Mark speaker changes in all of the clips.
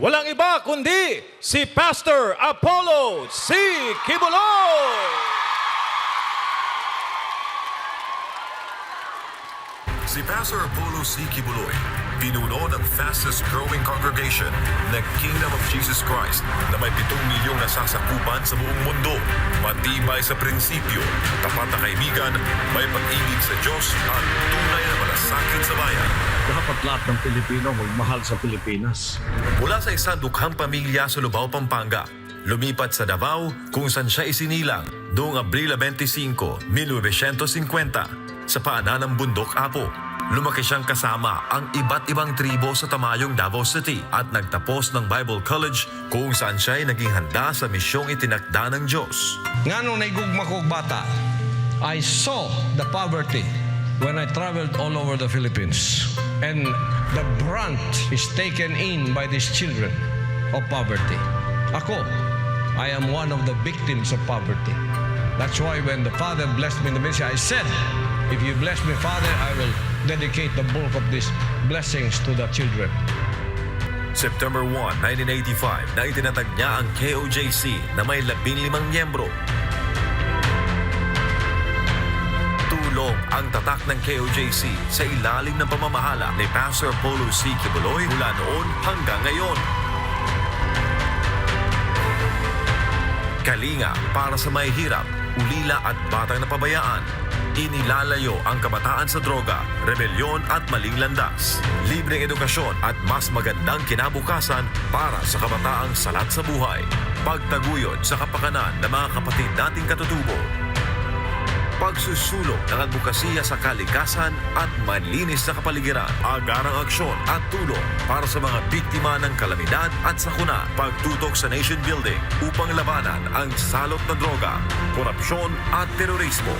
Speaker 1: Walang iba kundi si Pastor Apollo C. Kibuloy.
Speaker 2: Si Pastor Apollo C. Kibuloy, pinuno ng fastest growing congregation na Kingdom of Jesus Christ na may pitong milyong nasasakupan sa buong mundo. Matibay sa prinsipyo, tapat na kaibigan, may pag-ibig sa Diyos at tunay na malasakit sa bayan.
Speaker 3: Dapat lahat ng Pilipino magmahal sa Pilipinas.
Speaker 2: Mula sa isang dukhang pamilya sa Lubao, Pampanga, lumipat sa Davao kung saan siya isinilang noong Abril 25, 1950 sa paanan ng Bundok Apo. Lumaki siyang kasama ang iba't ibang tribo sa Tamayong Davao City at nagtapos ng Bible College kung saan siya ay naging handa sa misyong itinakda ng Diyos.
Speaker 4: Nga nung naigugma ko bata, I saw the poverty when I traveled all over the Philippines. And the brunt is taken in by these children of poverty. Ako, I am one of the victims of poverty. That's why when the Father blessed me in the ministry, I said, if you bless me, Father, I will dedicate the bulk of these blessings to the children.
Speaker 2: September 1, 1985 na itinatag niya ang KOJC na may 15 miyembro. Tulong ang tatak ng KOJC sa ilalim ng pamamahala ni Pastor Polo C. Kibuloy mula noon hanggang ngayon. Kalinga para sa mahihirap, ulila at batang napabayaan. Inilalayo ang kabataan sa droga, rebelyon at maling landas. Libreng edukasyon at mas magandang kinabukasan para sa kabataang salat sa buhay. Pagtaguyod sa kapakanan ng mga kapatid nating katutubo. Pagsusulong ng advokasya sa kalikasan at malinis na kapaligiran, agarang aksyon at tulong para sa mga biktima ng kalamidad at sakuna, pagtutok sa nation building upang labanan ang salot na droga, korupsyon at terorismo.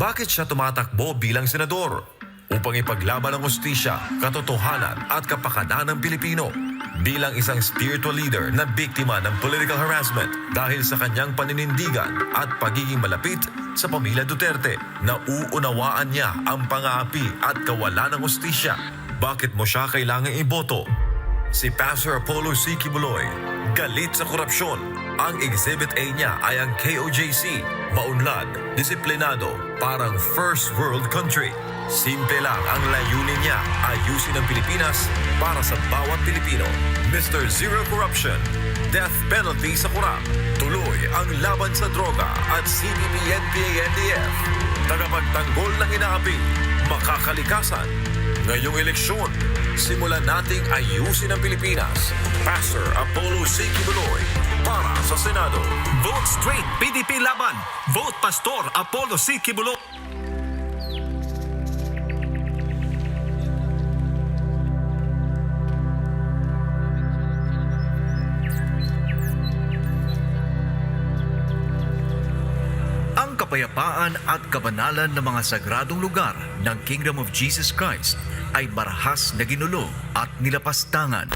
Speaker 2: Bakit siya tumatakbo bilang senador? Upang ipaglaban ang hustisya, katotohanan at kapakanan ng Pilipino bilang isang spiritual leader na biktima ng political harassment dahil sa kanyang paninindigan at pagiging malapit sa pamilya Duterte na uunawaan niya ang pang-aapi at kawalan ng hustisya. Bakit mo siya kailangang iboto? Si Pastor Apollo C. Kibuloy, galit sa korupsyon. Ang Exhibit A niya ay ang KOJC, maunlad, disiplinado, parang first world country. Simple lang ang layunin niya, ayusin ang Pilipinas para sa bawat Pilipino. Mr. Zero Corruption, death penalty sa kurap, tuloy ang laban sa droga at CBP NPA NDF. Tagapagtanggol ng inaapi, makakalikasan, Ngayong eleksyon, simulan nating ayusin ang Pilipinas. Pastor Apollo C. Kibuloy para sa Senado.
Speaker 5: Vote straight, PDP laban. Vote Pastor Apollo C. Kibulo.
Speaker 6: Ang kapayapaan at kabanalan ng mga sagradong lugar ng Kingdom of Jesus Christ ay marahas na ginulo at nilapastangan.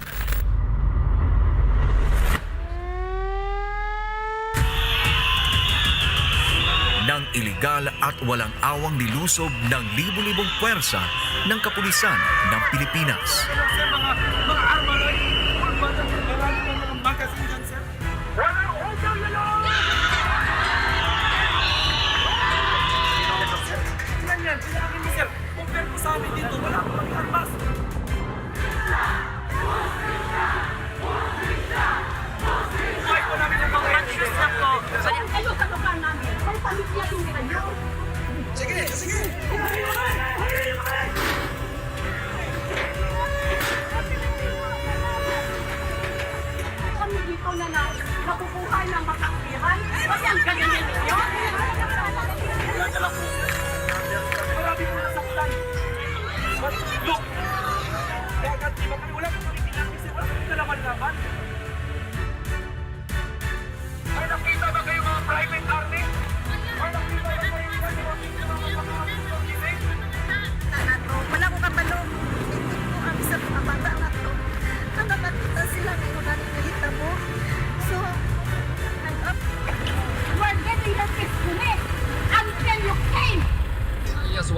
Speaker 6: Ng iligal at walang awang nilusob ng libu-libong puwersa ng kapulisan ng Pilipinas.
Speaker 7: Sige, sige.
Speaker 8: Kami dito na na nakukuha ng makakbihan. Kasi ang ganyan ninyo.
Speaker 7: Marami po nasaktan. But look, gaganti ba kami? Wala nalaman-laman. Ay, nakita ba kayo mga private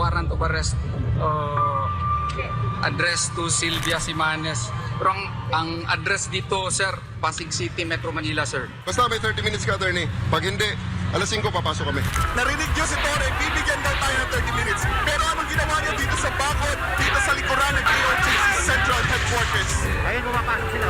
Speaker 9: warrant of arrest uh, addressed to Sylvia Simanes. Pero ang Ang address dito, sir, Pasig City, Metro Manila, sir.
Speaker 10: Basta may 30 minutes ka, attorney. Pag hindi, alas 5 papasok kami.
Speaker 7: Narinig niyo si Tore, bibigyan daw tayo ng 30 minutes. Pero anong ginawa niyo dito sa bakod, dito sa likuran ng KOJC Central Headquarters?
Speaker 11: Ayun, pumapasok sila.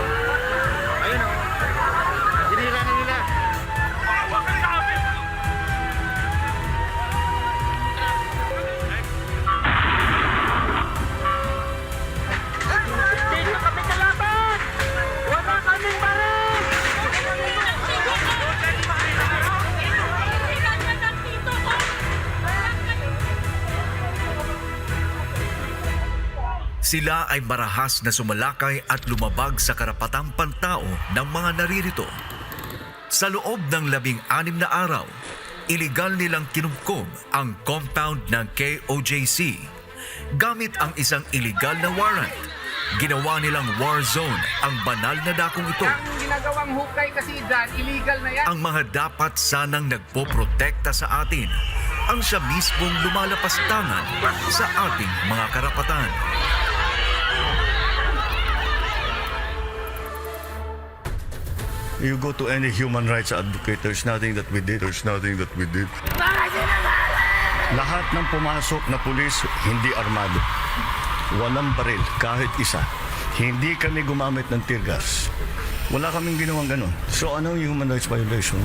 Speaker 6: Sila ay marahas na sumalakay at lumabag sa karapatang pantao ng mga naririto. Sa loob ng labing anim na araw, iligal nilang kinumkom ang compound ng KOJC. Gamit ang isang iligal na warrant, ginawa nilang war zone ang banal na dakong ito.
Speaker 11: Ang ginagawang hukay kasi dyan, illegal na yan.
Speaker 6: Ang mga dapat sanang nagpoprotekta sa atin ang siya mismong lumalapastangan sa ating mga karapatan.
Speaker 3: You go to any human rights advocate, there's nothing that we did. There's nothing that we did. Lahat ng pumasok na pulis, hindi armado. Walang baril, kahit isa. Hindi kami gumamit ng tear gas. Wala kaming ginawang ganun. So anong human rights violation?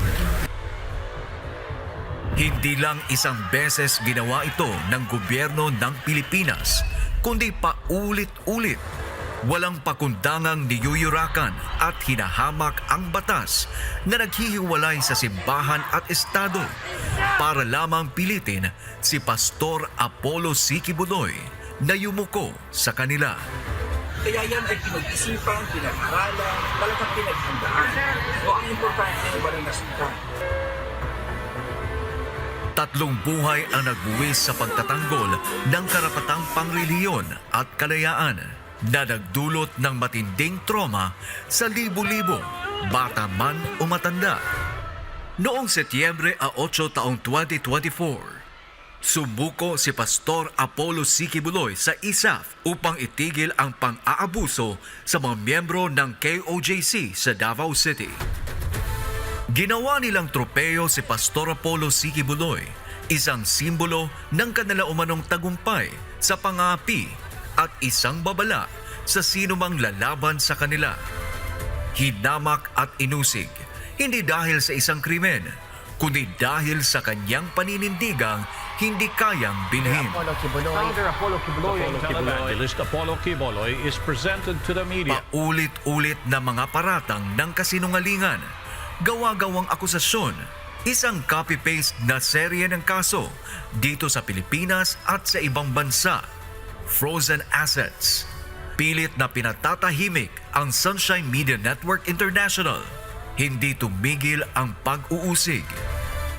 Speaker 6: Hindi lang isang beses ginawa ito ng gobyerno ng Pilipinas, kundi paulit-ulit. Walang pakundangang niyuyurakan at hinahamak ang batas na naghihiwalay sa simbahan at estado para lamang pilitin si Pastor Apollo Sikibuloy na yumuko sa kanila.
Speaker 9: Kaya yan ay pinag-isipan, pinag-aralan, talagang pinaghandaan. O ang importante ay walang nasita.
Speaker 6: Tatlong buhay ang nagbuwis sa pagtatanggol ng karapatang pangreliyon at kalayaan na nagdulot ng matinding trauma sa libo-libo, bata man o matanda. Noong Setyembre a 8 taong 2024, Sumuko si Pastor Apollo Sikibuloy sa ISAF upang itigil ang pang-aabuso sa mga miyembro ng KOJC sa Davao City. Ginawa nilang tropeyo si Pastor Apollo Sikibuloy, isang simbolo ng kanila umanong tagumpay sa pangapi at isang babala sa sinumang lalaban sa kanila. Hinamak at inusig, hindi dahil sa isang krimen, kundi dahil sa kanyang paninindigang hindi kayang bilhin.
Speaker 11: Founder Apollo Kibuloy.
Speaker 1: Televangelist Apollo Kiboloy is presented to the media.
Speaker 6: Paulit-ulit na mga paratang ng kasinungalingan, gawa-gawang akusasyon, isang copy-paste na serye ng kaso dito sa Pilipinas at sa ibang bansa, frozen assets, pilit na pinatatahimik ang Sunshine Media Network International, hindi tumigil ang pag-uusig.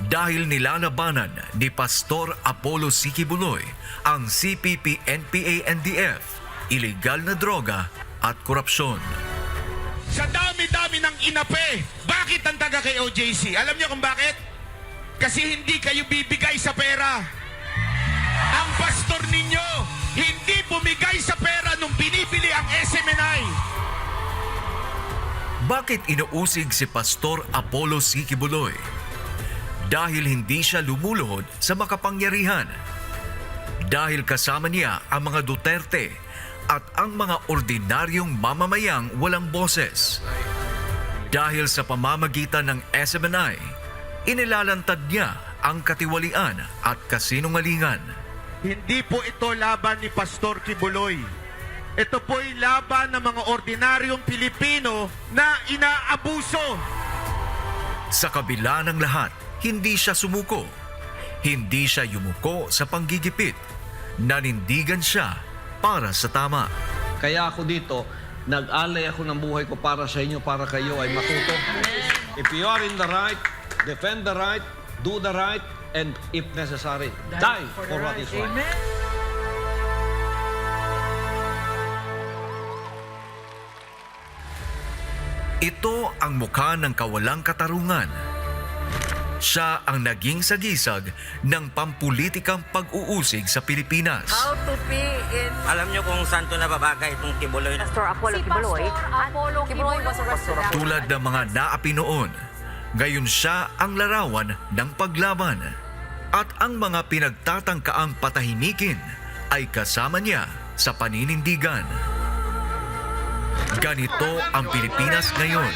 Speaker 6: Dahil nilalabanan ni Pastor Apollo Sikibuloy ang CPP, NPA, NDF, iligal na droga at korupsyon.
Speaker 7: Sa dami-dami ng inape, bakit ang taga kay OJC? Alam niyo kung bakit? Kasi hindi kayo bibigay sa pera. Ang pastor ninyo, hindi bumigay sa pera nung binibili ang SMNI.
Speaker 6: Bakit inuusig si Pastor Apollo Sikibuloy? Dahil hindi siya lumuluhod sa makapangyarihan. Dahil kasama niya ang mga Duterte at ang mga ordinaryong mamamayang walang boses. Dahil sa pamamagitan ng SMNI, inilalantad niya ang katiwalian at kasinungalingan.
Speaker 7: Hindi po ito laban ni Pastor Kibuloy. Ito po'y laban ng mga ordinaryong Pilipino na inaabuso.
Speaker 6: Sa kabila ng lahat, hindi siya sumuko. Hindi siya yumuko sa panggigipit. Nanindigan siya para sa tama.
Speaker 4: Kaya ako dito, nag-alay ako ng buhay ko para sa inyo, para kayo ay matuto. If you are in the right, defend the right, do the right, and if necessary, die for what is right.
Speaker 6: Ito ang mukha ng kawalang katarungan. Siya ang naging sagisag ng pampulitikang pag-uusig sa Pilipinas.
Speaker 12: How to be in
Speaker 9: Alam niyo kung saan to nababagay itong Kibuloy?
Speaker 8: Pastor Apollo Kibuloy. Apollo Kibuloy was arrested.
Speaker 6: Tulad ng mga naapi noon, gayon siya ang larawan ng paglaban. At ang mga pinagtatangkaang patahimikin ay kasama niya sa paninindigan. Ganito ang Pilipinas ngayon.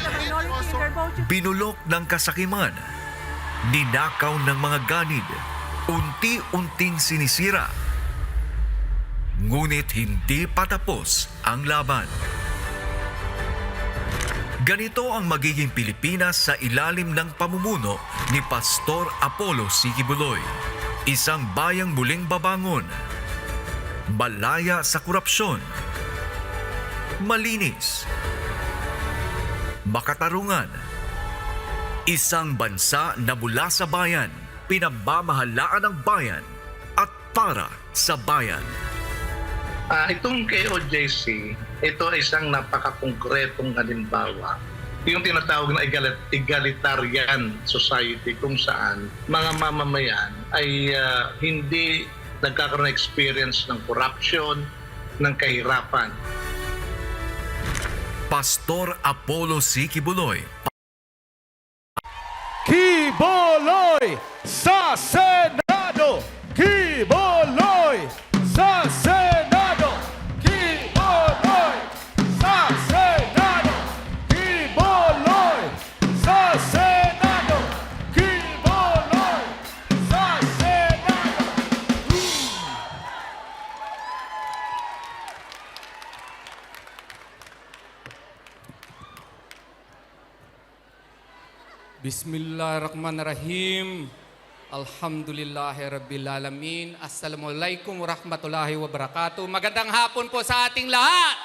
Speaker 6: Binulok ng kasakiman, ninakaw ng mga ganid, unti-unting sinisira. Ngunit hindi patapos ang laban. Ganito ang magiging Pilipinas sa ilalim ng pamumuno ni Pastor Apollo Sikibuloy. Isang bayang muling babangon, malaya sa korupsyon, malinis, makatarungan, isang bansa na mula sa bayan, pinabamahalaan ng bayan at para sa bayan.
Speaker 13: Ah, itong KOJC, ito ay isang napakakongkretong halimbawa. Yung tinatawag na egalit- egalitarian society kung saan mga mamamayan ay ah, hindi nagkakaroon ng experience ng corruption, ng kahirapan.
Speaker 6: Pastor Apollo Sikibuloy,
Speaker 1: Kiboloy sa Senado!
Speaker 14: Bismillahirrahmanirrahim. Alhamdulillahi Rabbil Alamin. Assalamualaikum warahmatullahi wabarakatuh. Magandang hapon po sa ating lahat.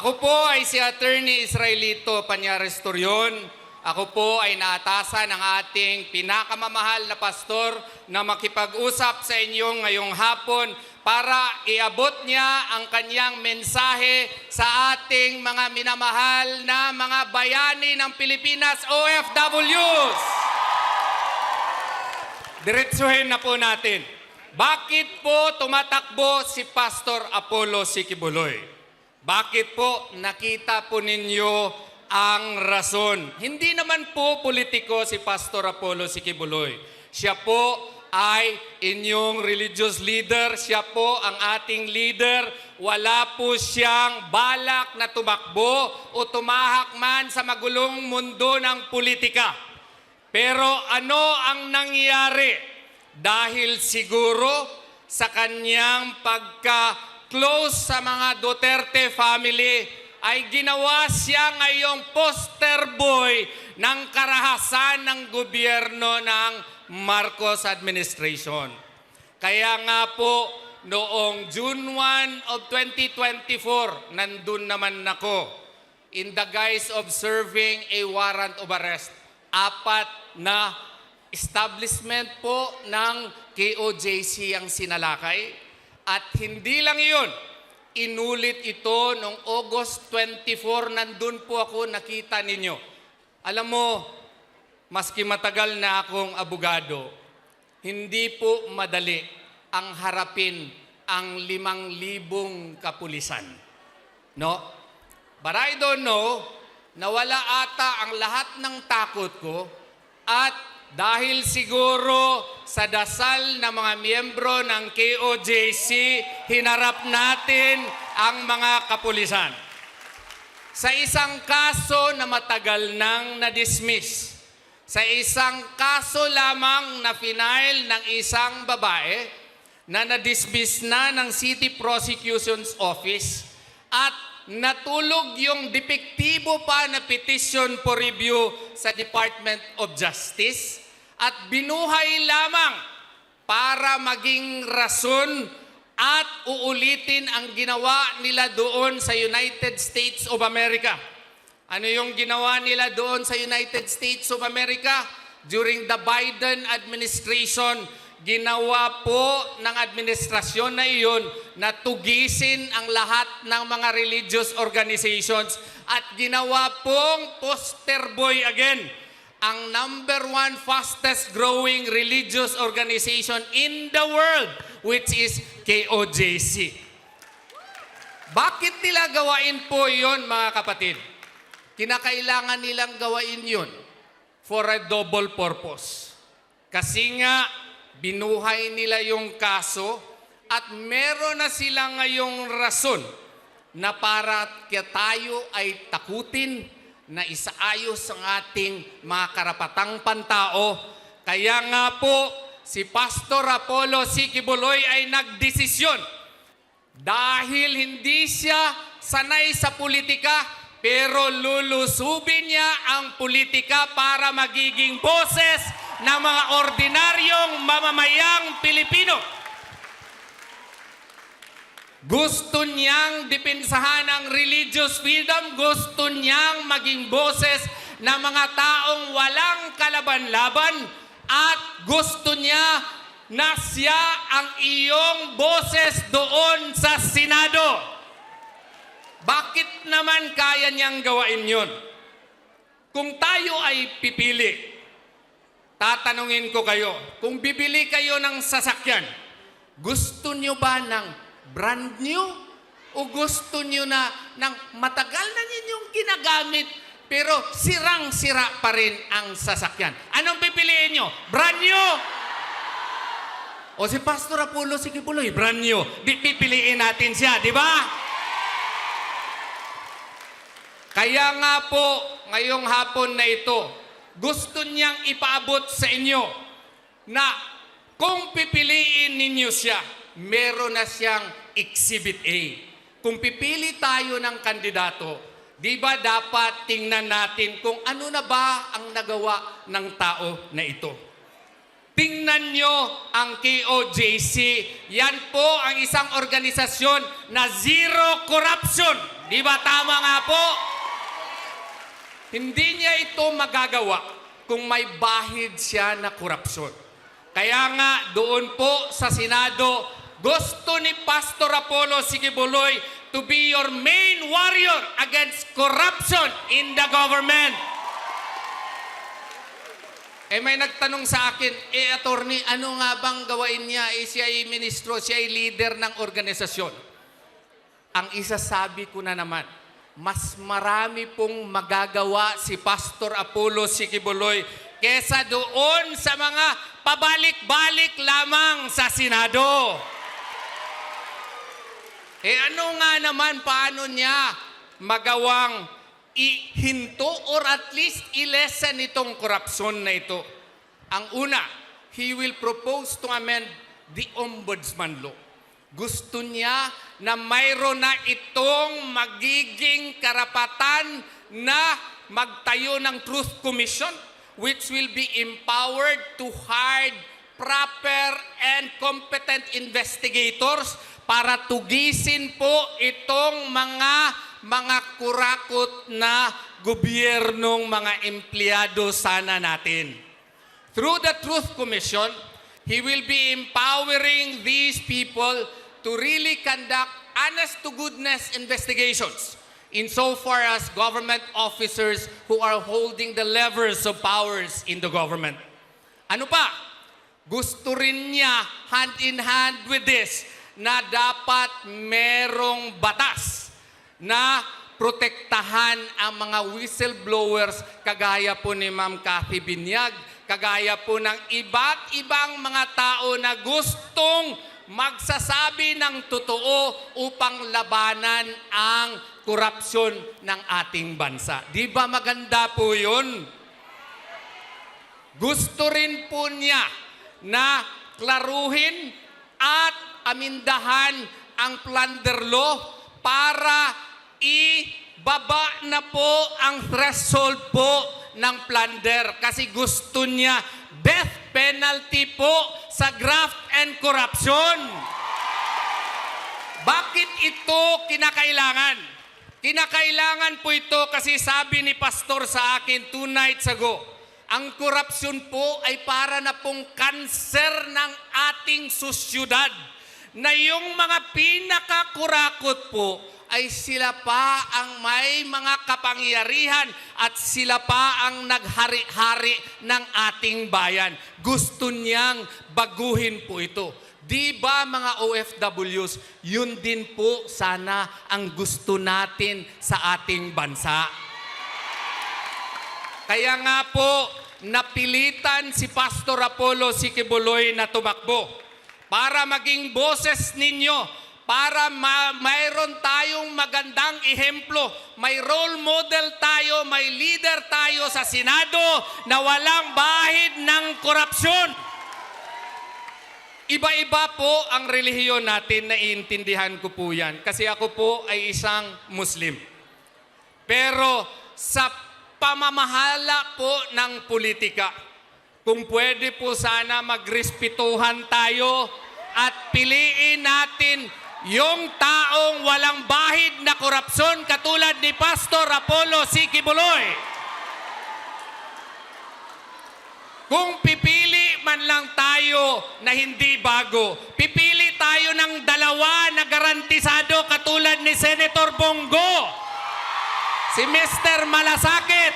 Speaker 14: Ako po ay si Attorney Israelito Panyares Torion. Ako po ay naatasan ng ating pinakamamahal na pastor na makipag-usap sa inyo ngayong hapon para iabot niya ang kanyang mensahe sa ating mga minamahal na mga bayani ng Pilipinas OFWs. Diretsuhin na po natin. Bakit po tumatakbo si Pastor Apollo Sikibuloy? Bakit po nakita po ninyo ang rason? Hindi naman po politiko si Pastor Apollo Sikibuloy. Siya po ay inyong religious leader. Siya po ang ating leader. Wala po siyang balak na tumakbo o tumahak man sa magulong mundo ng politika. Pero ano ang nangyari? Dahil siguro sa kanyang pagka-close sa mga Duterte family, ay ginawa siya ngayong poster boy ng karahasan ng gobyerno ng Marcos administration. Kaya nga po, noong June 1 of 2024, nandun naman ako in the guise of serving a warrant of arrest. Apat na establishment po ng KOJC ang sinalakay. At hindi lang iyon, inulit ito noong August 24, nandun po ako, nakita ninyo. Alam mo, maski matagal na akong abogado, hindi po madali ang harapin ang limang libong kapulisan. No? But I don't know, nawala ata ang lahat ng takot ko at dahil siguro sa dasal ng mga miyembro ng KOJC, hinarap natin ang mga kapulisan. Sa isang kaso na matagal nang na-dismiss, sa isang kaso lamang na final ng isang babae na na-dismiss na ng City Prosecution's Office at natulog yung depektibo pa na petition for review sa Department of Justice at binuhay lamang para maging rason at uulitin ang ginawa nila doon sa United States of America. Ano yung ginawa nila doon sa United States of America? During the Biden administration, ginawa po ng administrasyon na iyon na tugisin ang lahat ng mga religious organizations at ginawa pong poster boy again ang number one fastest growing religious organization in the world which is KOJC. Bakit nila gawain po yon mga kapatid? Kinakailangan nilang gawain yon for a double purpose. Kasi nga, binuhay nila yung kaso at meron na sila ngayong rason na para tayo ay takutin na isaayos ang ating mga karapatang pantao. Kaya nga po, si Pastor Apollo Sikibuloy ay nagdesisyon dahil hindi siya sanay sa politika, pero lulusubin niya ang politika para magiging boses ng mga ordinaryong mamamayang Pilipino. Gusto niyang depensahan ang religious freedom, gusto niyang maging boses ng mga taong walang kalaban-laban at gusto niya na siya ang iyong boses doon sa Senado. Bakit naman kaya niyang gawain yon? Kung tayo ay pipili, tatanungin ko kayo, kung bibili kayo ng sasakyan, gusto niyo ba ng brand new o gusto niyo na ng matagal na ninyong ginagamit pero sirang-sira pa rin ang sasakyan? Anong pipiliin niyo? Brand new o si Pastor Apollo Sikipuloy, brand new. Di pipiliin natin siya, di ba? Kaya nga po, ngayong hapon na ito, gusto niyang ipaabot sa inyo na kung pipiliin ninyo siya, meron na siyang Exhibit A. Kung pipili tayo ng kandidato, di ba dapat tingnan natin kung ano na ba ang nagawa ng tao na ito? Tingnan nyo ang KOJC. Yan po ang isang organisasyon na zero corruption. Di ba tama nga po? Hindi niya ito magagawa kung may bahid siya na korupsyon. Kaya nga doon po sa Senado, gusto ni Pastor Apollo Sigibuloy to be your main warrior against corruption in the government. Eh may nagtanong sa akin, eh attorney, ano nga bang gawain niya? Eh siya ay ministro, siya ay leader ng organisasyon. Ang isasabi ko na naman, mas marami pong magagawa si Pastor Apollo Sikibuloy kesa doon sa mga pabalik-balik lamang sa Senado. Eh ano nga naman, paano niya magawang ihinto or at least ilesen itong korupsyon na ito? Ang una, he will propose to amend the Ombudsman Law. Gusto niya na mayroon na itong magiging karapatan na magtayo ng Truth Commission which will be empowered to hire proper and competent investigators para tugisin po itong mga mga kurakot na gobyernong mga empleyado sana natin. Through the Truth Commission, he will be empowering these people to really conduct honest-to-goodness investigations insofar as government officers who are holding the levers of powers in the government. Ano pa? Gusto rin niya hand in hand with this na dapat merong batas na protektahan ang mga whistleblowers kagaya po ni Ma'am Cathy Binyag, kagaya po ng iba't ibang mga tao na gustong magsasabi ng totoo upang labanan ang korupsyon ng ating bansa. Di ba maganda po yun? Gusto rin po niya na klaruhin at amindahan ang plunder law para ibaba na po ang threshold po ng plunder kasi gusto niya death penalty po sa graft and corruption. Bakit ito kinakailangan? Kinakailangan po ito kasi sabi ni pastor sa akin two nights ago, Ang korupsyon po ay para na pong kanser ng ating sosyudad na yung mga pinakakurakot po ay sila pa ang may mga kapangyarihan at sila pa ang naghari-hari ng ating bayan. Gusto niyang baguhin po ito. Di ba mga OFWs, yun din po sana ang gusto natin sa ating bansa. Kaya nga po, napilitan si Pastor Apollo Sikibuloy na tumakbo para maging boses ninyo, para ma- mayroon tayong magandang ehemplo, may role model tayo, may leader tayo sa Senado na walang bahid ng korupsyon. Iba-iba po ang relihiyon natin, naiintindihan ko po yan. Kasi ako po ay isang Muslim. Pero sa pamamahala po ng politika, kung pwede po sana magrespetuhan tayo at piliin natin yung taong walang bahid na korupsyon katulad ni Pastor Apollo C. Kibuloy. Kung pipili man lang tayo na hindi bago, pipili tayo ng dalawa na garantisado katulad ni Senator Bongo, si Mr. Malasakit.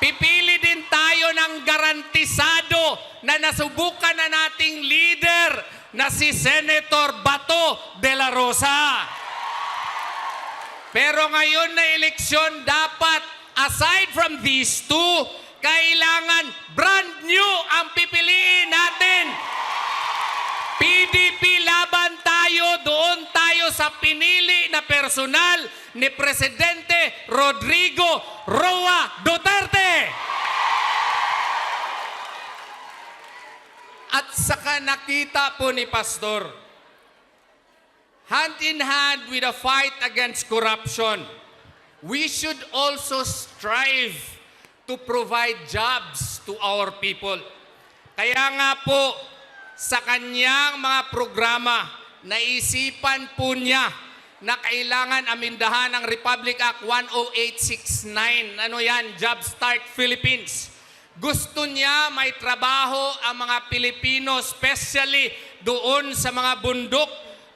Speaker 14: Pipili din tayo ng garantisado na nasubukan na nating leader na si Senator Bato de la Rosa. Pero ngayon na eleksyon, dapat aside from these two, kailangan brand new ang pipiliin natin. PDP laban tayo, doon tayo sa pinili na personal ni Presidente Rodrigo Roa Duterte. At saka nakita po ni Pastor, hand in hand with the fight against corruption, we should also strive to provide jobs to our people. Kaya nga po, sa kanyang mga programa, naisipan po niya na kailangan amindahan ang Republic Act 10869. Ano yan? Job Start Philippines. Gusto niya may trabaho ang mga Pilipino, especially doon sa mga bundok,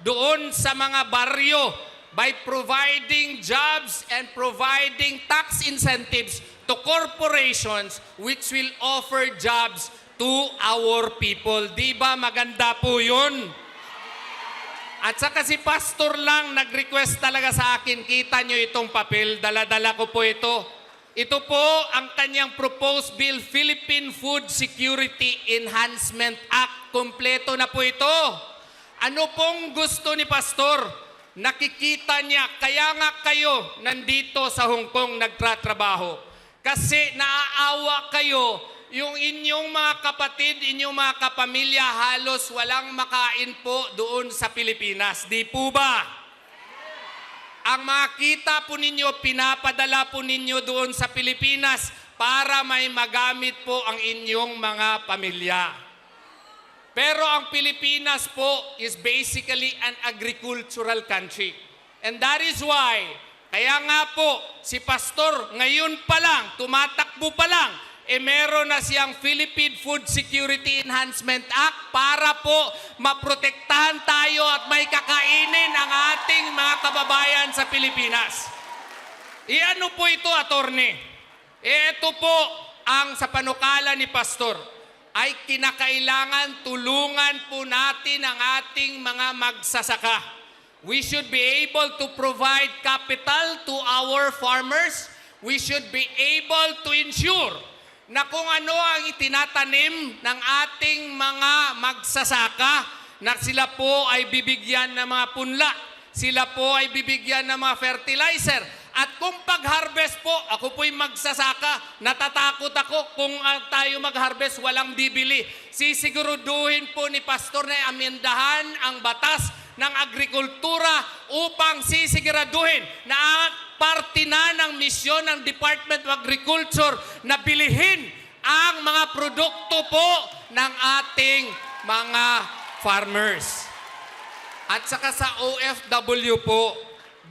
Speaker 14: doon sa mga baryo, by providing jobs and providing tax incentives to corporations which will offer jobs to our people. Di ba maganda po yun? At saka si pastor lang nag-request talaga sa akin, kita nyo itong papel, dala-dala ko po ito. Ito po ang kanyang proposed bill, Philippine Food Security Enhancement Act. Kompleto na po ito. Ano pong gusto ni pastor? Nakikita niya, kaya nga kayo nandito sa Hong Kong nagtratrabaho. Kasi naaawa kayo yung inyong mga kapatid, inyong mga kapamilya halos walang makain po doon sa Pilipinas. Di po ba? Ang makita po ninyo, pinapadala po ninyo doon sa Pilipinas para may magamit po ang inyong mga pamilya. Pero ang Pilipinas po is basically an agricultural country. And that is why, kaya nga po, si Pastor ngayon pa lang, tumatakbo pa lang, eh meron na siyang Philippine Food Security Enhancement Act para po maprotektahan tayo at may kakainin ang ating mga kababayan sa Pilipinas. Iano po ito, attorney? Ito po ang sa panukala ni Pastor ay kinakailangan tulungan po natin ang ating mga magsasaka. We should be able to provide capital to our farmers. We should be able to ensure na kung ano ang itinatanim ng ating mga magsasaka, na sila po ay bibigyan ng mga punla, sila po ay bibigyan ng mga fertilizer. At kung pag-harvest po, ako po'y magsasaka, natatakot ako kung uh, tayo mag-harvest, walang bibili. Sisiguruduhin po ni Pastor na amendahan ang batas ng agrikultura upang sisiguraduhin na parte na ng misyon ng Department of Agriculture na bilihin ang mga produkto po ng ating mga farmers. At saka sa OFW po,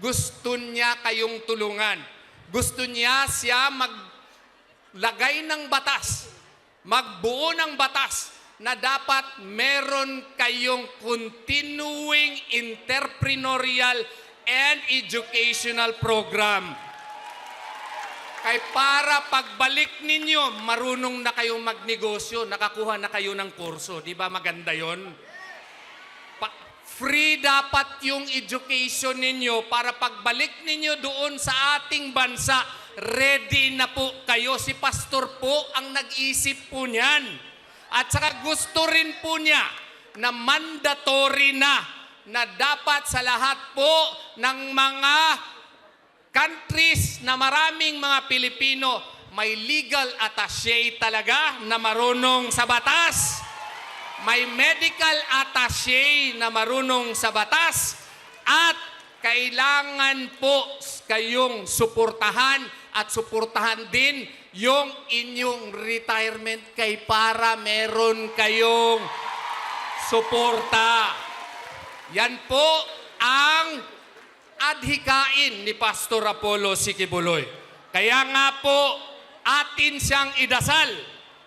Speaker 14: gusto niya kayong tulungan. Gusto niya siya mag maglagay ng batas, magbuo ng batas na dapat meron kayong continuing entrepreneurial and educational program. Kay para pagbalik ninyo, marunong na kayong magnegosyo, nakakuha na kayo ng kurso. Di ba maganda yon? Pa- free dapat yung education ninyo para pagbalik ninyo doon sa ating bansa, ready na po kayo. Si pastor po ang nag-isip po niyan. At saka gusto rin po niya na mandatory na na dapat sa lahat po ng mga countries na maraming mga Pilipino may legal attaché talaga na marunong sa batas. May medical attaché na marunong sa batas. At kailangan po kayong suportahan at suportahan din yung inyong retirement kay para meron kayong suporta. Yan po ang adhikain ni Pastor Apollo Sikibuloy. Kaya nga po, atin siyang idasal.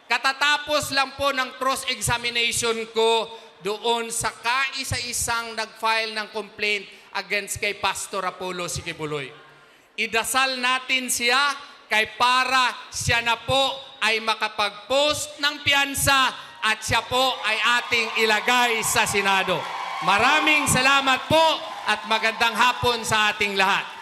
Speaker 14: Katatapos lang po ng cross-examination ko doon sa kaisa-isang nag-file ng complaint against kay Pastor Apollo Sikibuloy. Idasal natin siya kay para siya na po ay makapag-post ng piyansa at siya po ay ating ilagay sa Senado. Maraming salamat po at magandang hapon sa ating lahat.